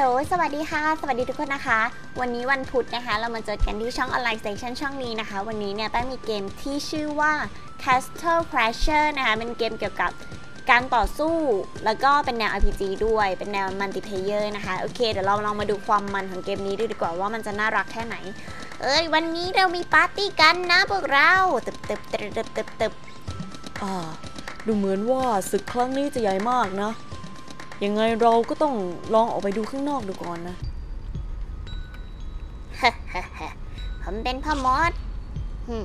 ล สวัสดีค่ะ สวัสดีทุกคนนะคะ วันนี้วันพุธนะคะ เรามาเจอกันที่ช่อง Online Station ช่องนี้นะคะ วันนี้เนี่ยแป้งมีเกมที่ชื่อว่า Castle Crasher นะคะ เป็นเกมเกี่ยวกับการต่อสู้ แล้วก็เป็นแนว RPG ด้วย เป็นแนวมัลติเพเยอร์นะคะ โอเค เดี๋ยวเราลองมาดูความมันของเกมนี้ดูดีกว่าว่ามันจะน่ารักแค่ไหน เอ้ย วันนี้เรามีปาร์ตี้กันนะพวกเราตึบตึบตึบตึบตึบตึบอ่าดูเหมือนว่าศึกครั้งนี้จะใหญ่มากนะ ยังไงเราก็ต้องลองออกไปดูข้างนอกดูก่อนนะ ผมเป็นพ่อมดหึ่ม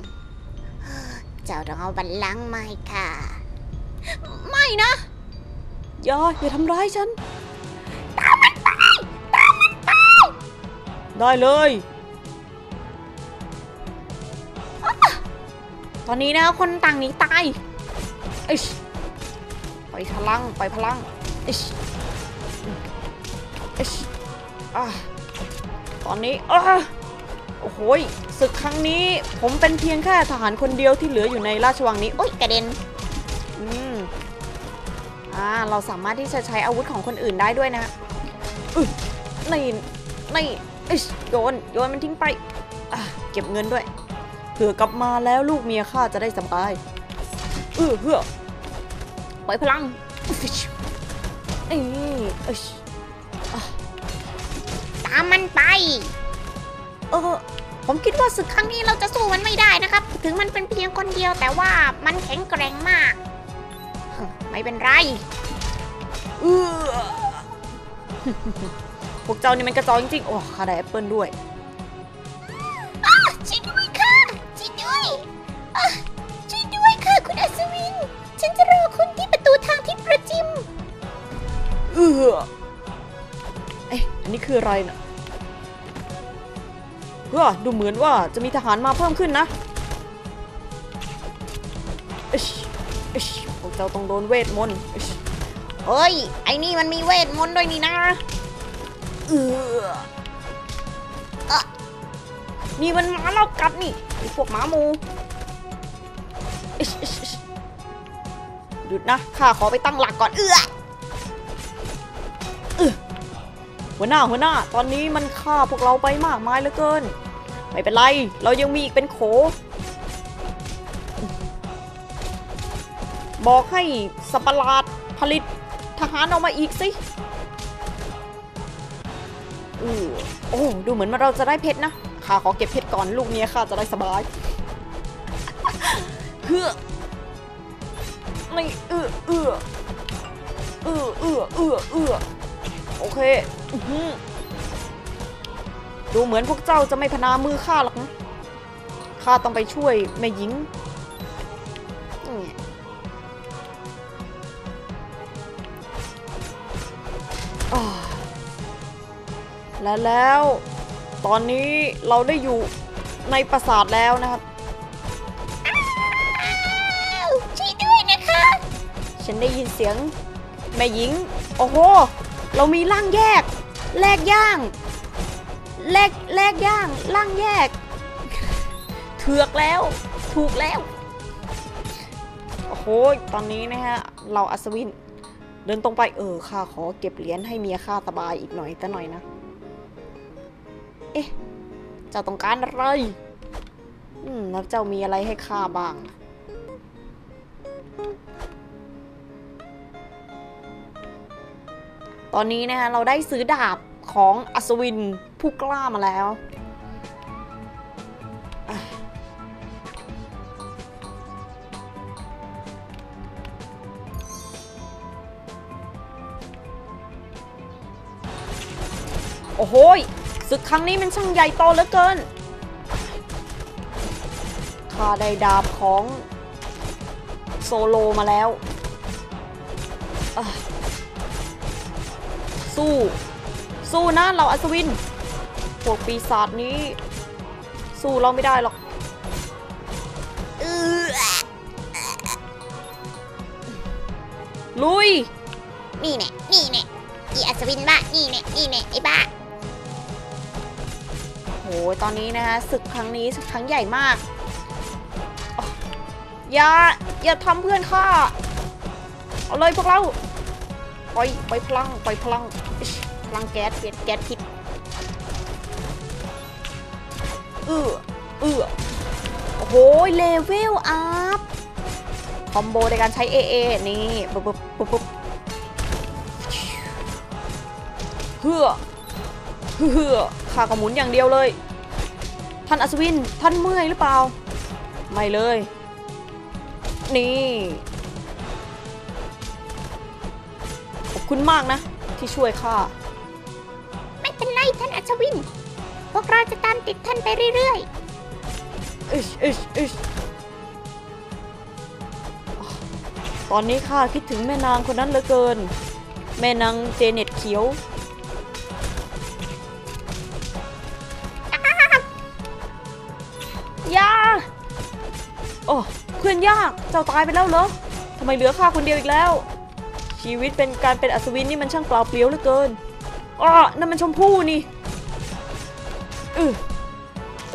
เจ้าต้องเอาบัลลังก์มาให้ค่ะ ไม่นะ อย่าอย่าทำร้ายฉันได้เลย ตอนนี้นะคนต่างหนีตายอิชไปพลัง ไปพลัง อิชอิชอะตอนนี้อะโอ้โหยศึกครั้งนี้ผมเป็นเพียงแค่ทหารคนเดียวที่เหลืออยู่ในราชวังนี้ โอ๊ยกระเด็น อืม อ่า เราสามารถที่จะใช้อาวุธของคนอื่นได้ด้วยนะอึนี่นี่อิชโยน โยนมันทิ้งไป อะ เก็บเงินด้วย เผื่อกลับมาแล้วลูกเมียข้าจะได้สบายเออเพื่อปล่อยพลัง อิชนี่อิชตามมันไป เออผมคิดว่าศึกครั้งนี้เราจะสู้มันไม่ได้นะครับ ถึงมันเป็นเพียงคนเดียวแต่ว่ามันแข็งแกร่งมาก ไม่เป็นไรเออพวกเจ้านี่มันกระจอกจริงๆ โอ้ข้าได้แอปเปิลด้วย เออเอ๊ะอันนี้คืออะไรนะเฮ้อดูเหมือนว่าจะมีทหารมาเพิ่มขึ้นนะอิชอิชพวกเจ้าต้องโดนเวทมนต์อิชเฮ้ย ไอ้นี่มันมีเวทมนต์ด้วยนี่นะเอออะนี่มันหมาเล่ากัดนี่ไอพวกหมาหมูอิชอิชอิชหยุดนะ ข้าขอไปตั้งหลักก่อน เอื้อเอ หัวหน้าหัวหน้า ตอนนี้มันฆ่าพวกเราไปมากมายเหลือเกิน ไม่เป็นไร เรายังมีอีกเป็นโข บอกให้สัประหลาดผลิตทหารออกมาอีกสิอือโอ้ดูเหมือนว่าเราจะได้เพชรนะข้าขอเก็บเพชรก่อนลูกเมียข้าจะได้สบายเพื่อไม่เอื้อเอื้อเอื้อเอื้อเอื้อเอือโอเค ดูเหมือนพวกเจ้าจะไม่พนามือข้าหรอกนะข้าต้องไปช่วยแม่หญิงนี่อ่าและแล้วตอนนี้เราได้อยู่ในปราสาทแล้วนะครับช่วยด้วยนะคะ ฉันได้ยินเสียงแม่หญิง โอ้โห เรามีร่างแยก แลกย่างแลกแลกย่างร่างแยกเถือกแล้ว ถูกแล้ว โอ้โห ตอนนี้นะฮะ เราอัศวิน เดินตรงไป เออข้าขอเก็บเหรียญให้เมียข้าสบายอีกหน่อยแต่หน่อยนะ เอ๊ะ เจ้าต้องการอะไร อืม แล้วเจ้ามีอะไรให้ข้าบ้างล่ะ ตอนนี้นะคะเราได้ซื้อดาบของอัศวินผู้กล้ามาแล้ว โอ้โหศึกครั้งนี้มันช่างใหญ่โตเหลือเกินข้าได้ดาบของโซโลมาแล้ว สู้ สู้นะเราอัศวิน พวกปีศาจนี้ สู้เราไม่ได้หรอกเออลุย นี่แน่นี่แน่อีอัศวินบ้า นี่แน่นี่แน่ไอ้บ้าโห ตอนนี้นะคะศึกครั้งนี้ศึกครั้งใหญ่มากอ๋ออย่า อย่าทำเพื่อนข้า เอาเลยพวกเรา ปล่อยปล่อยพลังปล่อยพลังพลังแก๊สเปลี่ยนแก๊สพิษเออเออโอ้โหเลเวลอัพคอมโบในการใช้ AA นี่ปุ๊บปุ๊บปุ๊บปุ๊บเฮือเฮือขาก็หมุนอย่างเดียวเลย ท่านอัศวินท่านเมื่อยหรือเปล่า ไม่เลย นี่ คุณมากนะ ที่ช่วยข้า ไม่เป็นไรท่านอัศวิน พวกเราจะตามติดท่านไปเรื่อยอิชอิชอิชตอนนี้ข้าคิดถึงแม่นางคนนั้นเหลือเกิน แม่นางเจเน็ตเขียวยาโอ้เพื่อนยาก เจ้าตายไปแล้วเหรอทำไมเหลือข้าคนเดียวอีกแล้ว ชีวิตเป็นการเป็นอัศวินนี่มันช่างเปล่าเปลี่ยวเหลือเกินอ้อนั่นมันชมพู่นี่เออ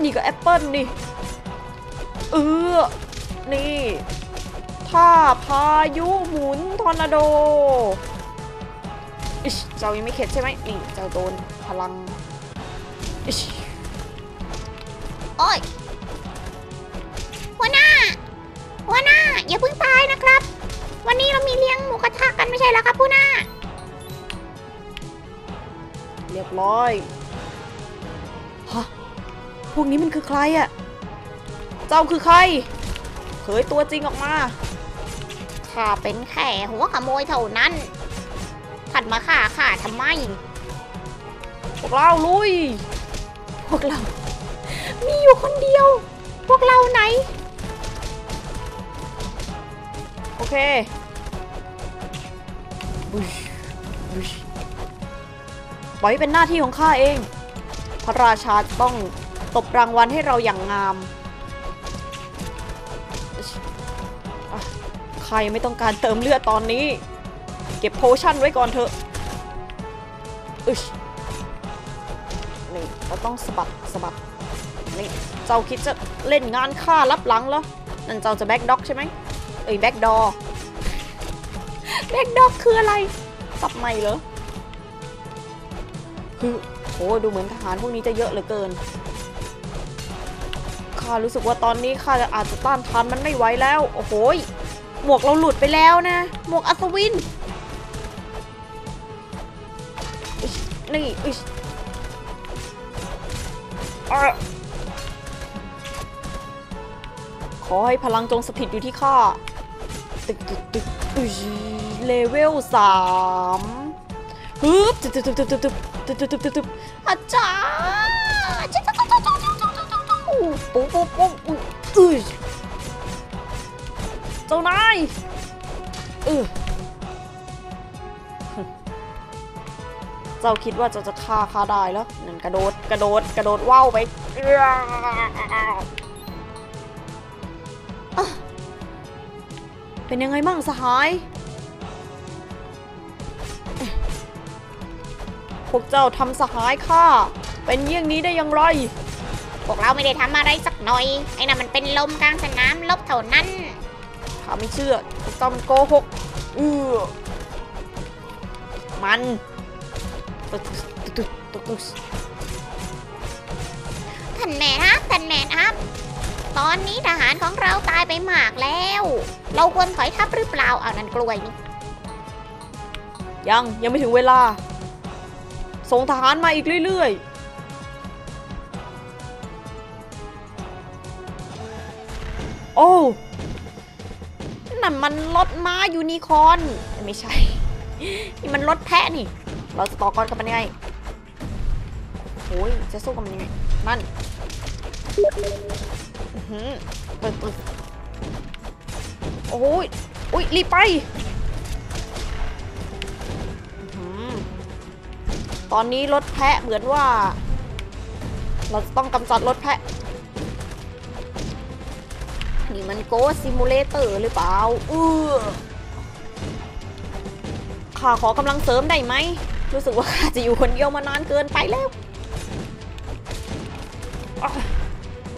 นี่ก็แอปเปิลนี่ เออ นี่ ถ้าพายุหมุนทอร์นาโดอิชเจ้ายังไม่เข็ดใช่ไหมนี่เจ้าโดนพลังอิชโอ้ยหัวหน้าหัวหน้า อย่าเพิ่งตายนะครับ วันนี้เรามีเลี้ยงหมูกระท ไม่ใช่เหรอครับหัวหน้า เรียบร้อย ฮะ พวกนี้มันคือใครอะเจ้าคือใคร เผยตัวจริงออกมาข้าเป็นแค่หัวขโมยเท่านั้นท่านมาฆ่าข้าทำไม พวกเราลุย พวกเรา มีอยู่คนเดียว พวกเราไหน โอเคบุชบุช ปล่อยให้เป็นหน้าที่ของข้าเอง พระราชาต้องตบรางวัลให้เราอย่างงามอะข้ายังไม่ต้องการเติมเลือดตอนนี้ เก็บโพชั่นไว้ก่อนเถอะอึชนี่เราต้องสะบัดสะบัดนี่เจ้าคิดจะเล่นงานข้ารับหลังเหรอนั่นเจ้าจะแบ็กด็อกใช่ไหมเอ้ยแบ็กดอ แบ็กดอกคืออะไร สับใหม่เหรอคือโหดูเหมือนทหารพวกนี้จะเยอะเหลือเกิน ข้ารู้สึกว่าตอนนี้ข้าจะอาจจะต้านทานมันไม่ไหวแล้ว โอ้โหยหมวกเราหลุดไปแล้วนะ หมวกอัศวิน นี่อิ๊ยขอให้พลังจงสถิตอยู่ที่ข้า ตึกตึกตึกอุ๊ย เลเวลสามฮึบตึกตึกตึกตึกตึกตึกตึกตึกตึกตึกอาจารย์จิ๊กจิ๊กจิ๊กจิ๊กจิ๊กจิ๊กจิ๊กจิ๊กปุ๊บปุ๊บปุ๊บอุ๊ยเจ้านายเออเจ้าคิดว่าเจ้าจะฆ่าข้าได้แล้วนั่นกระโดดกระโดดกระโดดว่าวไปเอื้อเป็นยังไงบ้างสหาย วกเจ้าทำสหายข้าเป็นเยี่ยงนี้ได้อย่างไร พวกเราไม่ได้ทำอะไรสักหน่อย ไอ้นั่นมันเป็นลมกลางสนามลบเท่านั้นข้าไม่เชื่อพวกเจ้ามันโกหกเออมันตึกตึกตึกตึกตึกท่านแม่ครับท่านแม่ครับ ตอนนี้ทหารของเราตายไปมากแล้ว เราควรถอยทัพหรือเปล่าเอานั่นกล้วยนี่ยังยังไม่ถึงเวลา ส่งทหารมาอีกเรื่อยๆ โอ้ นั่นมันรถม้ายูนิคอนไม่ใช่ นี่มันรถแพะนี่ เราจะต่อกรกับมันยังไงโอ้ยจะสู้กับมันยังไงนั่นอื้อหือตึ๊ดตึ๊ดโอ้ย อุ้ยรีบไป อนนี้รถแพะเหมือนว่า เราจะต้องกำจัดรถแพะ นี่มันโกซิมูเลเตอร์หรือเปล่าเออข้าขอกำลังเสริมได้ไหม รู้สึกว่าข้าจะอยู่คนเดียวมานานเกินไปแล้ว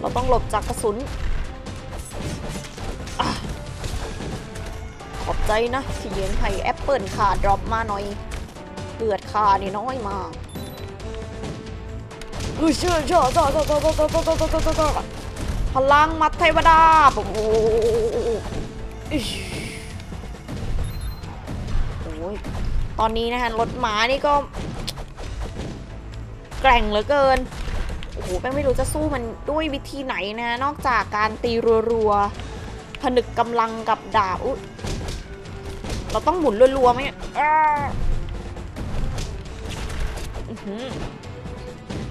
เราต้องหลบจากกระสุนอขอบใจนะที่เยืนให้แอปเปิลขาดรอปมาหน่อย เลือดข้านี่น้อยมากอือเชื่อเชื่อเชื่อเชื่อเชื่อเชื่อเชื่อเชื่อต่อเชื่อเชื่อพลังมัดเทวดาโอ้โหอิ๊ยโอ้ยตอนนี้นะคะรถม้านี่ก็แกร่งเหลือเกิน โอ้โหแป้งไม่รู้จะสู้มันด้วยวิธีไหนนะ นอกจากการตีรัวๆ ผนึกกำลังกับดาบเราต้องหมุนรัวๆไหม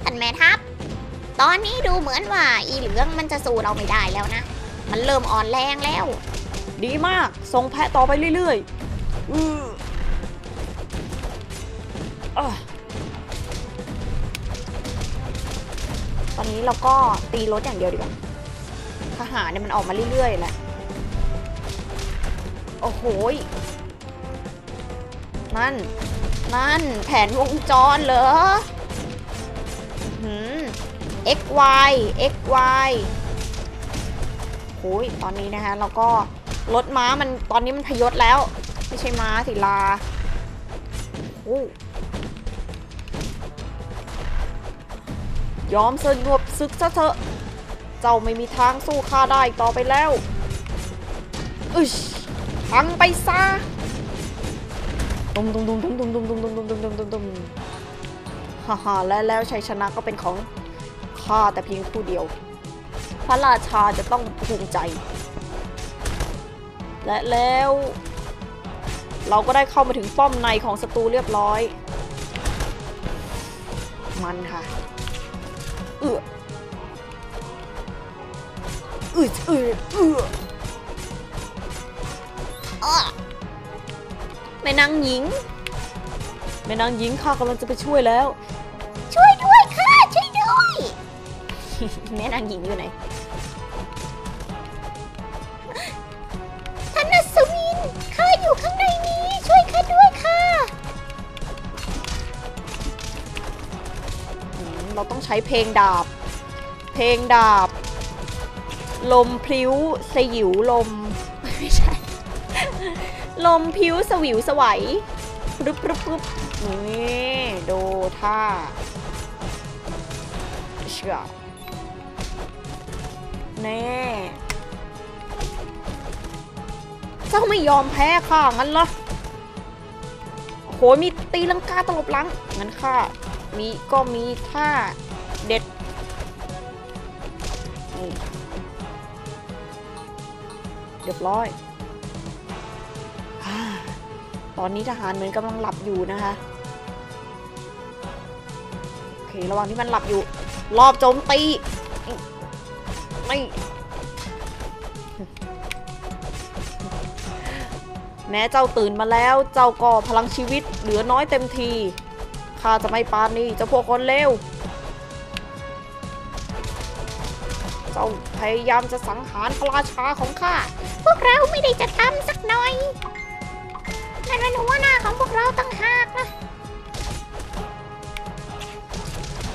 ท่านแม่ทัพ ตอนนี้ดูเหมือนว่าอีเหลืองมันจะสู้เราไม่ได้แล้วนะ มันเริ่มอ่อนแรงแล้ว ดีมาก ส่งแพะต่อไปเรื่อยๆ อืออตอนนี้เราก็ตีรถอย่างเดียวดีกว่าทหารเนี่ยมันออกมาเรื่อยๆแหละ โอ้โหนั่น นั่นแผนวงจรเหรอ x y x y โอ้ยตอนนี้นะคะเราก็รถม้ามันตอนนี้มันพยศแล้ว ไม่ใช่ม้าสิลาโอ้ยอมสงบศึกซะเถอะ เจ้าไม่มีทางสู้ข้าได้อีกต่อไปแล้ว อึชพังไปซะ ตุ้มตุ้มตุ้มตุ้มตุ้มตุ้มตุ้มตุ้มตุ้มตุ้มตุ้มตุ้มตุ้มฮ่าฮ่าและแล้วชัยชนะก็เป็นของข้าแต่เพียงผู้เดียว พระราชาจะต้องภูมิใจ และแล้ว เราก็ได้เข้ามาถึงป้อมในของศัตรูเรียบร้อย มันค่ะเอืออืดอืดอืออ้อแม่นางหญิงแม่นางหญิงข้ากำลังจะไปช่วยแล้ว ช่วยด้วยค่ะช่วยด้วยแม่นางหญิงอยู่ไหนท่านนัสวินข้าอยู่ข้างในนี้ช่วยข้าด้วยค่ะอืมเราต้องใช้เพลงดาบ เพลงดาบ ลมพลิ้วสยิวลมไม่ใช่ ลมพิ้วสวิวสวัยรึบรึบรึบนี่ดูท่าเชื่อแน่เจ้าไม่ยอมแพ้ข้างั้นเหรอโหมีตีลังกาตลบหลังงั้นข้ามีก็มีท่าเด็ดเรียบร้อย ตอนนี้ทหารเหมือนกำลังหลับอยู่นะคะโอเคระหว่างที่มันหลับอยู่ รอบโจมตีไม่แม้เจ้าตื่นมาแล้ว เจ้าก็พลังชีวิตเหลือน้อยเต็มที ข้าจะไม่ปานนี่เจ้าพวกคนเลว เจ้าพยายามจะสังหารพระราชาของข้า พวกเราไม่ได้จะทำสักหน่อย นั่นเป็นหัวหน้าของพวกเราตั้งหากนะ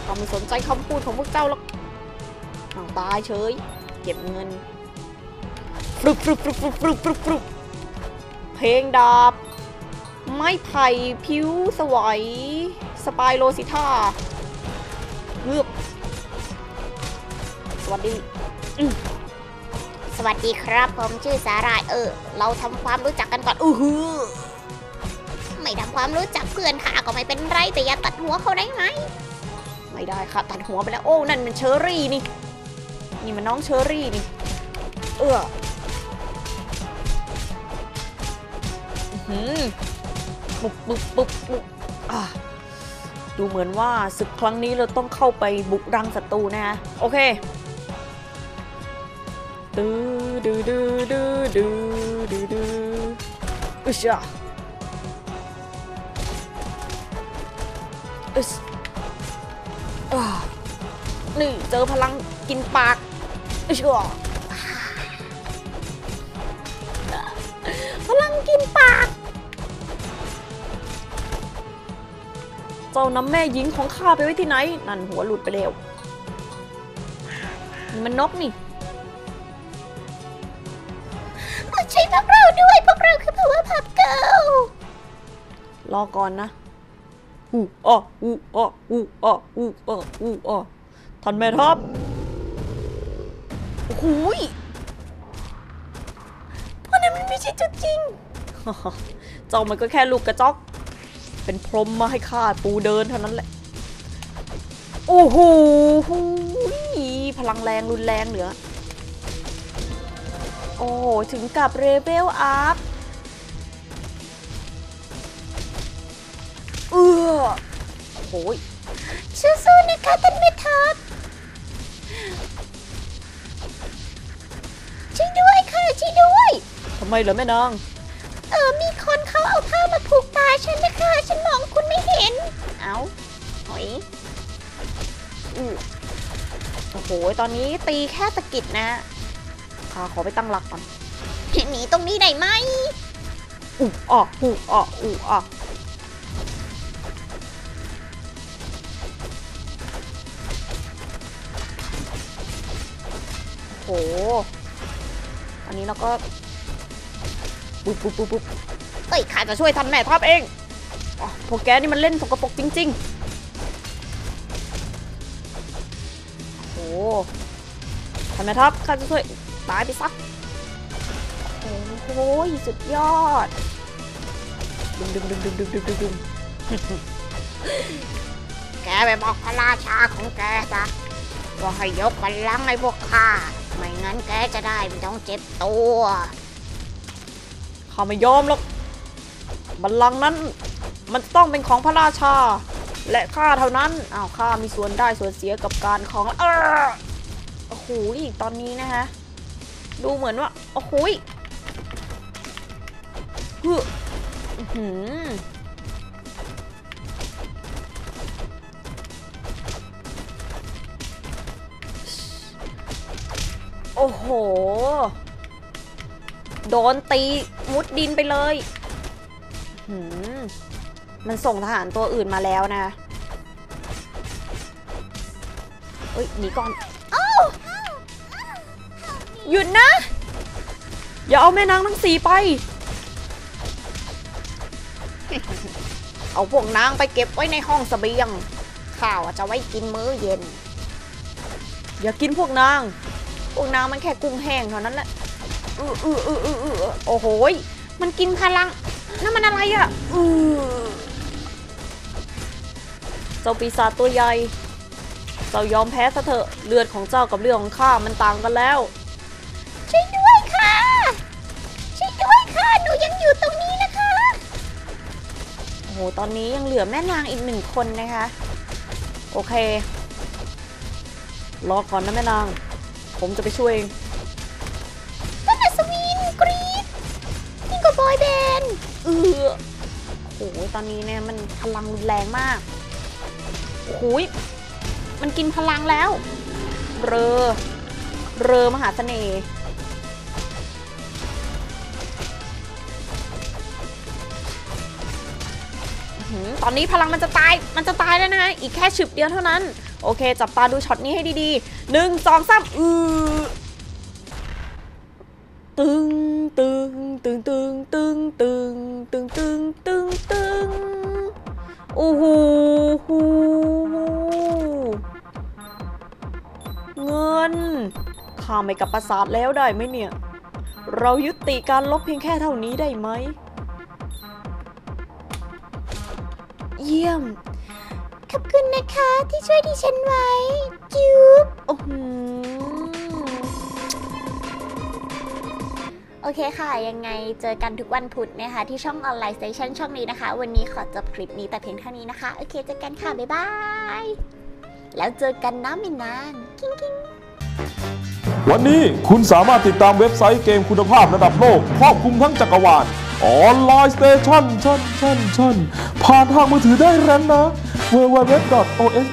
ข้าไม่สนใจคำพูดของพวกเจ้าหรอกเอาตายเฉย เก็บเงินฟรึบฟรึบฟรึบฟรึบฟรึบฟรึบฟรึบเพลงดาบ ไม้ไผ่ผิวสวย สปายโลซิท่าเงือบสวัสดีสวัสดีครับ ผมชื่อสาหร่ายเออ เราทำความรู้จักกันก่อน อือหือ ไม่ทำความรู้จักเพื่อนข้าก็ไม่เป็นไรแต่อย่าตัดหัวเขาได้ไหม ไม่ได้ค่ะตัดหัวไปแล้วโอ้นั่นมันเชอรี่นี่ นี่มันน้องเชอรี่นี่ เอออื้อหือปุ๊บปุ๊บปุ๊บปุ๊บอะดูเหมือนว่าศึกครั้งนี้เราต้องเข้าไปบุกรังศัตรูนะฮะโอเคดื้อดื้อดื้อดื้อดื้อดื้อดื้ออึชะ นี่เจอพลังกินปากเชื่อพลังกินปาก เจ้านำแม่หญิงของข้าไปไว้ที่ไหน นั่นหัวหลุดไปแล้วนี่มันนกนี่ใช่พวกเราด้วย พวกเราคือผัวผับเกิลรอก่อนนะ อูอ้ออูอ้ออูอ้ออูอ้ออูอ้อท่านแม่ทัพโอ้โหยเพราะนั้นมันไม่ใช่จุดจริงเจ้ามันก็แค่ลูกกระจอก เป็นพรหมมาให้ข้าปูเดินเท่านั้นแหละ โอ้โหหูยพลังแรงรุนแรงเหลือ โอ้โหถึงกับเรเวลอัพ ออโอ้ยสู้ๆนะคะท่านแม่ทัพช่วยด้วยค่ะช่วยด้วย ทำไมเหรอแม่นาง เออมีคนเขาเอาผ้ามาผูกตาฉันนะคะ ฉันมองคุณไม่เห็น เอาหอยอือโอ้โห ตอนนี้ตีแค่ตะกิดนะข้าขอไปตั้งหลักก่อนหนีตรงนี้ได้ไหมอู้อ่ออู้อ่ออู้อ่อโอ้โอันนี้เราก็ปุ๊บปุ๊บปุ๊บปุ๊บเอ้ยข้าจะช่วยทำแม่ทัพเองอ๋อพวกแกนี่มันเล่นสกปรกจริงๆโอ้โหทำแม่ทัพข้าจะช่วยตายไปซะโอ้โหสุดยอดดึงดึงดึงดึงดึงดึงดึงดึงแกไปบอกพระราชาของแกจ้ะว่าให้ยกบัลลังก์ให้พวกข้า ไม่งั้นแกจะได้ไม่ต้องเจ็บตัวข้าไม่ยอมหรอกบัลลังก์นั้นมันต้องเป็นของพระราชา และข้าเท่านั้นอ้าวข้ามีส่วนได้ส่วนเสียกับการของเออโอ้โหตอนนี้นะฮะดูเหมือนว่า โอ้โหยฮึอื้อหือ อ้โห โดนตีมุดดินไปเลยหืมมันส่งทหารตัวอื่นมาแล้วนะเฮ้ยหนีก่อนหยุดนะ อย่าเอาแม่นางทั้งสี่ไป เอาพวกนางไปเก็บไว้ในห้องเสบียง ข้าวจะไว้กินมื้อเย็น อย่ากินพวกนาง พวกนางมันแค่กุ้งแห้งเท่านั้นแหละอืออืออืออืออโอ้โหมันกินพลังนั่นมันอะไรอะอือเจ้าปีศาจตัวใหญ่เจ้ายอมแพ้ซะเถอะเลือดของเจ้ากับเลือดของข้ามันต่างกันแล้วช่วยด้วยค่ะช่วยด้วยค่ะหนูยังอยู่ตรงนี้นะคะโอ้โหตอนนี้ยังเหลือแม่นางอีกหนึ่งคนนะคะ โอเครอก่อนนะแม่นาง ผมจะไปช่วยเองต้นอัศวินกรีดนี่ก็บอยแบนด์เออโอ้โหตอนนี้เนี่ยมันพลังรุนแรงมากโอ้โหยมันกินพลังแล้ว เรอ เรอมหาเสน่ห์อื้อหือตอนนี้พลังมันจะตาย มันจะตายแล้วนะฮะ อีกแค่ฉึบเดียวเท่านั้น โอเค จับตาดูช็อตนี้ให้ดีๆหนึ่งสองสามอือตึงตึงตึงตึงตึงตึงตึงตึงตึงตึงโอ้โหหูเงินข้าไม่กลับปราสาทแล้วได้ไหมเนี่ย เรายุติการลบเพียงแค่เท่านี้ได้ไหม เยี่ยม ขอบคุณนะคะที่ช่วยดิฉันไว้ จุ๊บโอ้โหโอเคค่ะ ยังไงเจอกันทุกวันพุธนะคะ ที่ช่องออนไลน์สเตชันช่องนี้นะคะ วันนี้ขอจบคลิปนี้แต่เพียงเท่านี้นะคะ โอเค เจอกันค่ะ บ๊ายบาย แล้วเจอกันนะมินนางกิ้งกิ้งวันนี้คุณสามารถติดตามเว็บไซต์เกมคุณภาพระดับโลกครอบคลุมทั้งจักรวาล ออนไลน์สเตชันชันชันชันผ่านทางมือถือได้แล้วนะ www.os.co.th